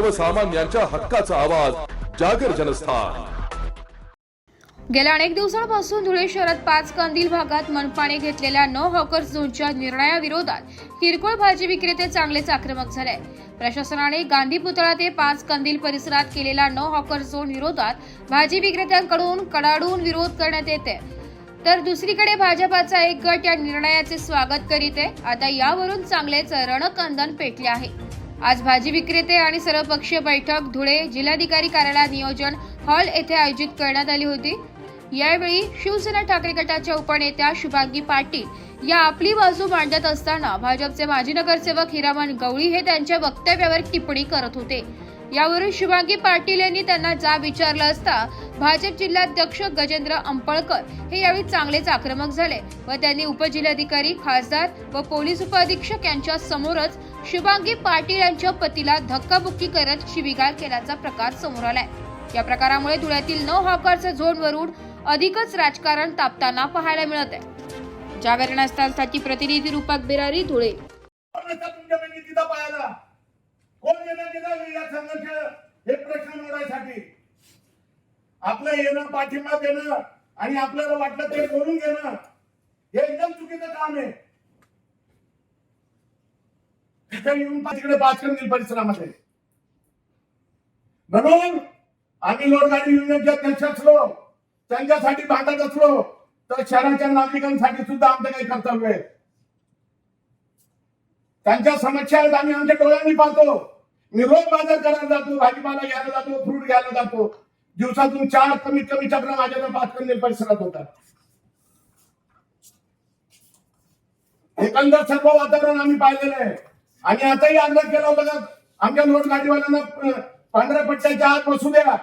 सर्वसामान्यांच्या हक्काचा आवाज जागर जनस्थान. गेल्या अनेक दिवसांपासून धुळे शहरात पाच कंदील भागात मनपाने घेतलेल्या नो हॉकर्स झोनच्या निर्णयाविरोधात किरकोळ भाजी विक्रेते चांगलेच आक्रमक झाले प्रशासनाने गांधी पुतळा ते पाच कंदील परिसरात केलेला नो हॉकर झोन विरोधात भाजी विक्रेत्यांकडून कडाडून विरोध करण्यात येते. तर दुसरीकडे भाजपाचा एक गट या निर्णयाचे स्वागत करीत आहे. आता यावरून चांगलेच रणकंदन पेटले आहे. आज भाजी विक्रेते आणि सर्वपक्षीय बैठक धुळे जिल्हाधिकारी कार्यालय नियोजन हॉल येथे आयोजित करण्यात आली होती. यावेळी शिवसेना ठाकरे गटाच्या उपनेत्या शुभांगी पाटील या आपली बाजू मांडत असताना भाजपचे माजी नगरसेवक हिरामन गवळी हे त्यांच्या वक्तव्यावर टिप्पणी करत होते. यावरून शुभांगी पाटील यांनी त्यांना जा विचारलं असता भाजप जिल्हाध्यक्ष गजेंद्र अंपळकर हे यावेळी चांगलेच आक्रमक झाले व त्यांनी उपजिल्हाधिकारी खासदार व पोलीस उपअधीक्षक यांच्या समोरच शुभांगी पाटील यांच्या पतीला धक्काबुक्की करत शिवीगाळ केल्याचा प्रकार समोर आलाय. या प्रकारामुळे धुळ्यातील न हॉकरच्या झोनवरून अधिकच राजकारण तापताना पाहायला मिळत आहे. जागरसाठी प्रतिनिधी रूपक बिरारी धुळे नसता तुमच्या बहिणी तिथं पाहायला कोण येणार तिथं? या संघर्ष हे प्रश्न मिळवण्यासाठी आपलं येणं पाठिंबा देणं आणि आपल्याला वाटलं ते करून घेणं हे एकदम चुकीचं काम आहे. तिथे येऊन तिकडे पाच करतील परिसरामध्ये. म्हणून आम्ही लोडगाडी युनियनचे अध्यक्ष असलो त्यांच्यासाठी भांडत असलो तर शहराच्या नागरिकांसाठी सुद्धा आमचं काही कर्तव्य आहे. त्यांच्या समस्या आहेत आम्ही आमच्या डोळ्यांनी पाहतो. मी रोज बाजार करायला जातो भाजीपाला घ्यायला जातो फ्रूट घ्यायला जातो. दिवसातून चार कमीत कमी चक्र माझ्या पाच कमी परिसरात होतात. एकंदर सर्व वातावरण आम्ही पाहिलेलं आहे. आणि आताही आग्रह केला होता आमच्या नोट गाडीवाल्यांना पांढऱ्या पट्ट्याच्या आत बसू द्या.